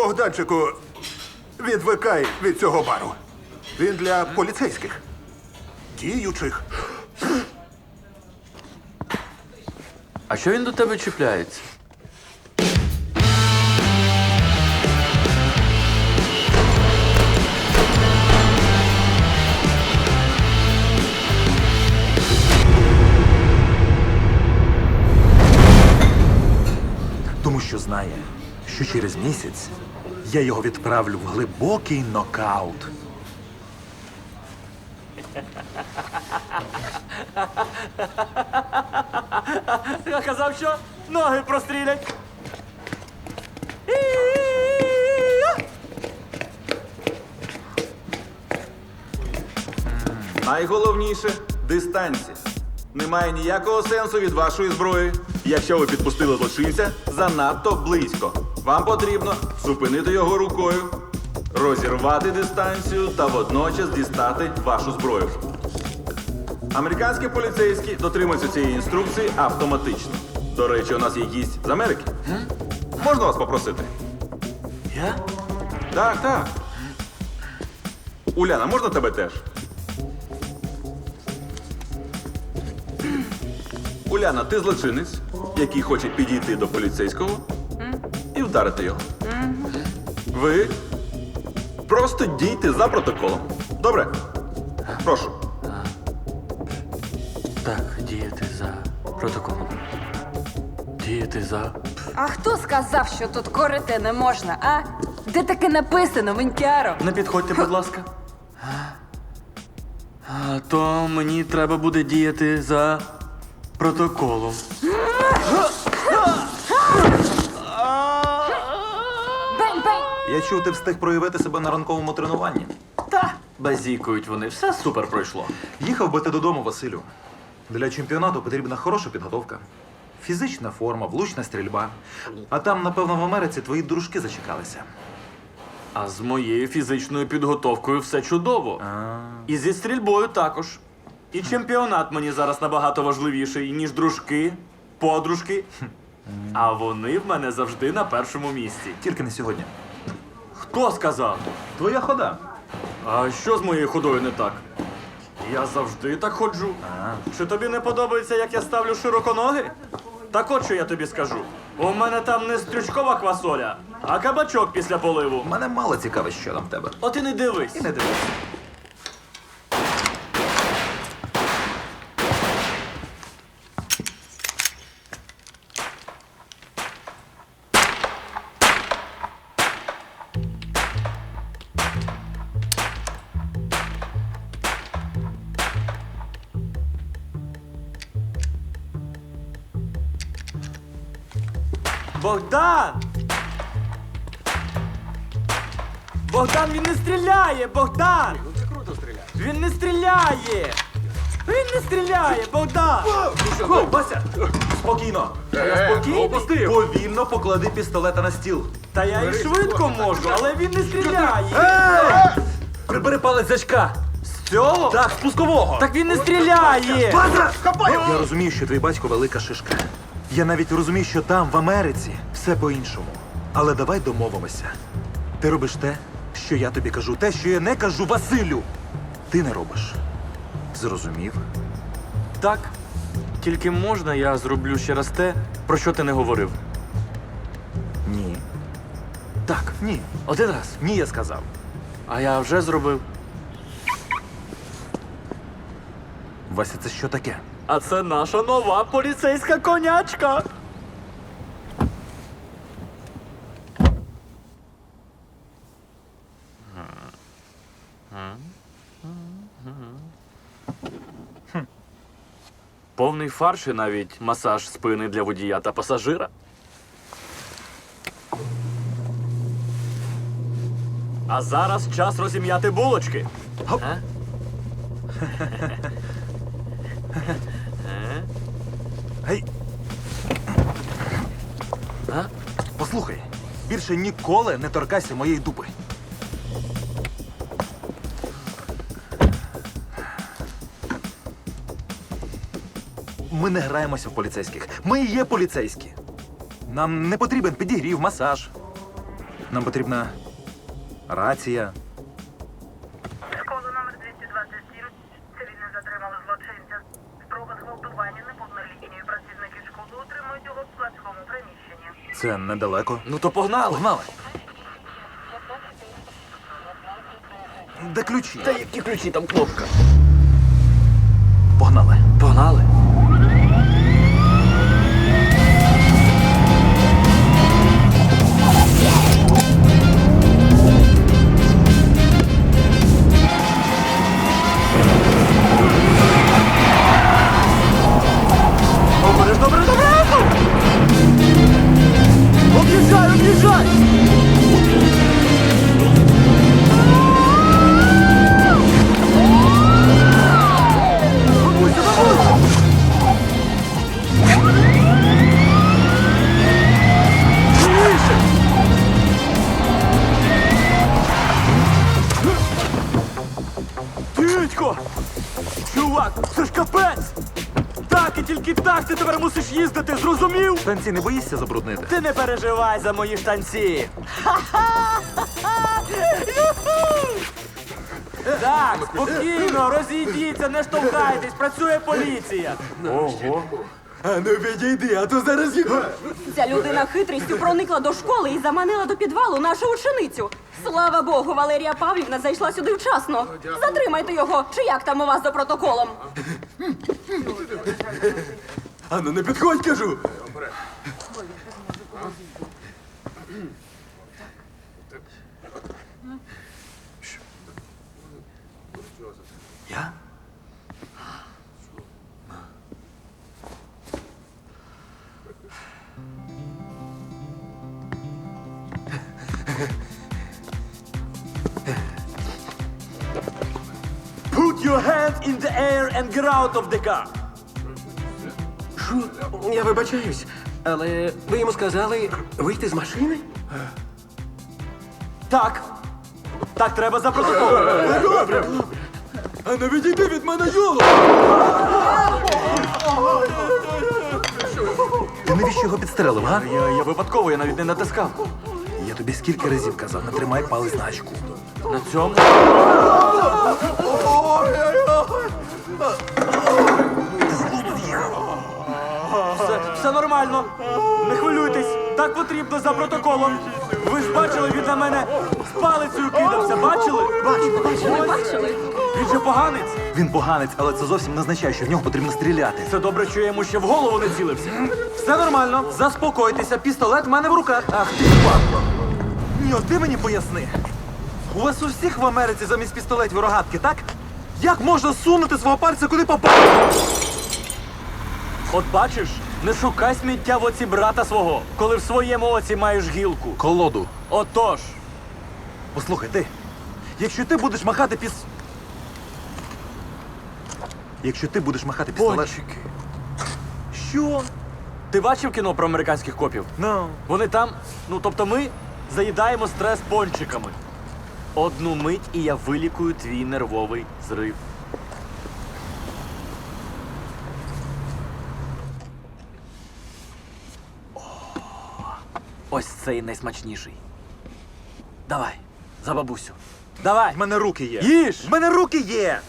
Богданчику, відвикай від цього бару. Він для поліцейських. Діючих. А що він до тебе чіпляється? Тому що знає, що через місяць я його відправлю в глибокий нокаут. Я казав, що ноги прострілять. Найголовніше дистанція. Немає ніякого сенсу від вашої зброї. Якщо ви підпустили злочинця занадто близько. Вам потрібно зупинити його рукою, розірвати дистанцію та водночас дістати вашу зброю. Американські поліцейські дотримуються цієї інструкції автоматично. До речі, у нас є гість з Америки. Можна вас попросити? Я? Так, так. Уляна, можна тебе теж? Уляна, ти злочинець, який хоче підійти до поліцейського і вдарити його. Ви просто дійте за протоколом. Добре? Прошу. Так, діяти за протоколом. Діяти за. А хто сказав, що тут корити не можна, а? Де таке написано, Винтяро? Не підходьте, будь ласка. А, то мені треба буде діяти за протоколом. Я чув, ти встиг проявити себе на ранковому тренуванні. Та базікують вони, все супер пройшло. Їхав би ти додому, Василю. Для чемпіонату потрібна хороша підготовка. Фізична форма, влучна стрільба. А там, напевно, в Америці твої дружки зачекалися. А з моєю фізичною підготовкою все чудово. І зі стрільбою також. І чемпіонат мені зараз набагато важливіший, ніж дружки, подружки. А вони в мене завжди на першому місці. Тільки не сьогодні. Хто сказав? Твоя хода. А що з моєю ходою не так? Я завжди так ходжу. Чи тобі не подобається, як я ставлю широко ноги? Так от що я тобі скажу. У мене там не стрючкова квасоля, а кабачок після поливу. Мене мало цікавить, що там в тебе. От і не дивись. І не дивись. Богдан! Богдан, він не стріляє! Богдан! Він не стріляє! Він не стріляє, Богдан! О, Вася! Спокійно! Я спокійний? Повільно поклади пістолета на стіл. Та я і швидко можу, але він не стріляє! Прибери палець з очка! З цього? Так, спускового! Так він не стріляє! Я розумію, що твій батько велика шишка. Я навіть розумію, що там, в Америці, все по-іншому. Але давай домовимося. Ти робиш те, що я тобі кажу, те, що я не кажу Василю. Ти не робиш. Зрозумів? Так. Тільки можна я зроблю ще раз те, про що ти не говорив. Ні. Так, ні. Один раз. Ні, я сказав. А я вже зробив. Вася, це що таке? А це наша нова поліцейська конячка. Повний фарш і навіть масаж спини для водія та пасажира. А зараз час розім'яти булочки. Гоп. А? Гей. А? Послухай, більше ніколи не торкайся моєї дупи. Ми не граємося в поліцейських. Ми є поліцейські. Нам не потрібен підігрів, масаж. Нам потрібна рація. Це недалеко. Ну то погнали. Погнали. Де ключі? Та які ключі там кнопка? Погнали. Погнали. Зрозумів? Танці не боїшся забруднити? Ти не переживай за мої штанці. Так, спокійно, розійдіться, не штовхайтесь, працює поліція. Ого. А ну підійди, а то зараз їх. Ця людина хитрістю проникла до школи і заманила до підвалу нашу ученицю. Слава Богу, Валерія Павлівна зайшла сюди вчасно. Затримайте його, чи як там у вас за протоколом? А ну не підходь, кажу. Я? Put your hand in the air and get out of the car. Я вибачаюсь, але ви йому сказали вийти з машини? Так. Так треба за протоколом. Добре. А не відійди від мене Юло! Ти навіщо його підстрелив, га? Я, я випадково, я навіть не натискав. Я тобі скільки разів казав, не тримай палець на очку. На цьому. Нормально. Не хвилюйтесь. Так потрібно за протоколом. Ви ж бачили, він на мене з палицею кидався. Бачили? Бачили. Ми бачили. Він же поганець. Він поганець, але це зовсім не означає, що в нього потрібно стріляти. Це добре, що я йому ще в голову не цілився. Все нормально. Заспокойтеся. Пістолет в мене в руках. Ах ти падло. Ні, от ти мені поясни. У вас у всіх в Америці замість пістолетів рогатки, так? Як можна сунути свого пальця куди попало? От бачиш, не шукай сміття в оці брата свого, коли в своєму оці маєш гілку. Колоду. Отож. Послухай, ти. Якщо ти будеш махати піс. Якщо ти будеш махати пістолет. Пончики. Що? Ти бачив кіно про американських копів? Ну. Вони там, ну тобто ми заїдаємо стрес пончиками. Одну мить і я вилікую твій нервовий зрив. Ось цей найсмачніший. Давай, за бабусю. Давай. В мене руки є. Їж! В мене руки є!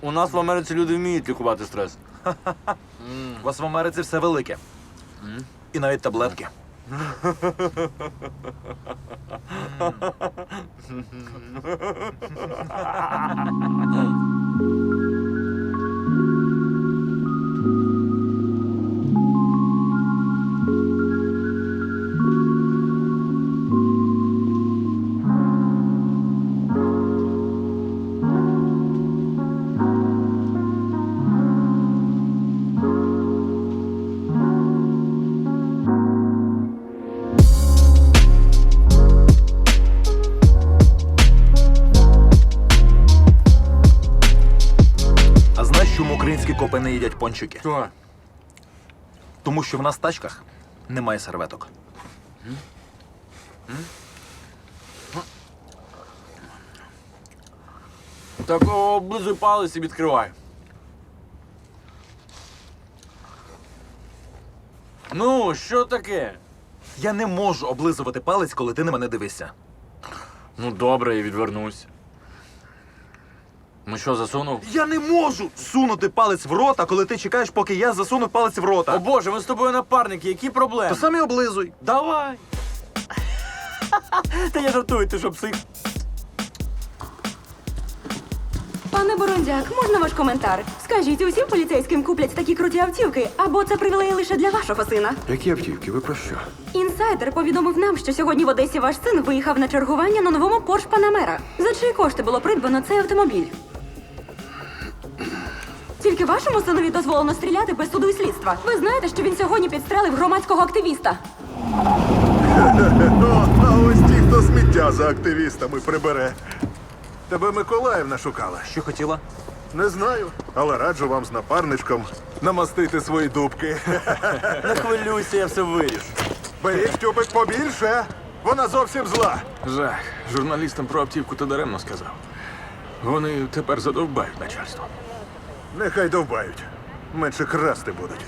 У нас в Америці люди вміють лікувати стрес. У вас в Америці все велике. І навіть таблетки. А чому українські копи не їдять пончики? Що? Тому що в нас в тачках немає серветок. Так облизуй палець і відкривай. Ну, що таке? Я не можу облизувати палець, коли ти на мене дивишся. Ну, добре, я відвернусь. Ну що, засунув? Я не можу сунути палець в рота, коли ти чекаєш, поки я засуну палець в рота. О боже, ми з тобою напарники, які проблеми? То самі облизуй. Давай. Та я жартую, ти що псих. Пане Борондяк, можна ваш коментар? Скажіть, усім поліцейським куплять такі круті автівки, або це привілеї лише для вашого сина? Які автівки? Ви про що? Інсайдер повідомив нам, що сьогодні в Одесі ваш син виїхав на чергування на новому Porsche Panamera. За чиї кошти було придбано цей автомобіль? Тільки вашому синові дозволено стріляти без суду і слідства. Ви знаєте, що він сьогодні підстрелив громадського активіста. Ну, а ось ті, хто сміття за активістами прибере. Тебе Миколаївна шукала. Що хотіла? Не знаю, але раджу вам з напарничком намастити свої дубки. Не хвилюйся, я все вирішу. Беріть тюбик побільше. Вона зовсім зла. Жах. Журналістам про автівку ти даремно сказав. Вони тепер задовбають начальство. Нехай довбають. Менше красти будуть.